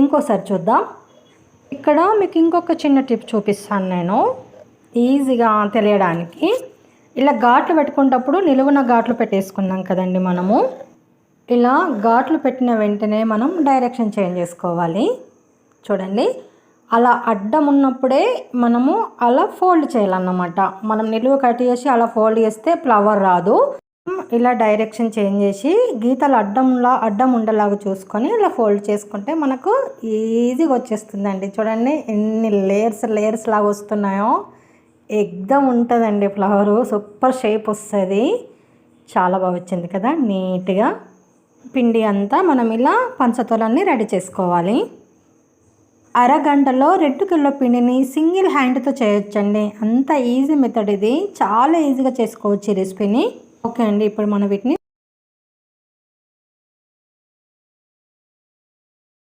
ఇంకోసారి చూద్దాం. ఇక్కడ మీకు ఇంకొక చిన్న టిప్ చూపిస్తాను నేను. ఈజీగా తెలియడానికి. ఇలా ఘాట్లు పెట్టుకునేటప్పుడు నిలువున ఘాట్లు పెట్టేసుకున్నాం కదండి మనము. ఇలా ఘాట్లు పెట్టిన వెంటనే మనం డైరెక్షన్ చేంజ్ చేసుకోవాలి. చూడండి. అలా అడ్డం ఉన్నప్పుడే మనము అలా ఫోల్డ్ చేయాలన్నమాట. మనం నిలువు కట్ చేసి అలా ఫోల్డ్ చేస్తే ఫ్లవర్ రాదు. ఇలా డైరెక్షన్ చేంజ్ చేసి గీతలు అడ్డంలా అడ్డం ఉండేలాగా చూసుకొని ఇలా ఫోల్డ్ చేసుకుంటే మనకు ఈజీగా వచ్చేస్తుందండి. చూడండి ఎన్ని లేయర్స్ లేయర్స్ లాగా వస్తున్నాయో. ఎగ్దం ఉంటుందండి ఫ్లవరు సూపర్ షేప్ వస్తుంది. చాలా బాగా వచ్చింది కదా నీట్గా పిండి అంతా మనం ఇలా పంచతోలన్నీ రెడీ చేసుకోవాలి. అరగంటలో రెండు కిలో పిండిని సింగిల్ హ్యాండ్తో చేయొచ్చండి. అంత ఈజీ మెథడ్ ఇది. చాలా ఈజీగా చేసుకోవచ్చు ఈ రెసిపీని ఓకే అండి ఇప్పుడు మనం వీటిని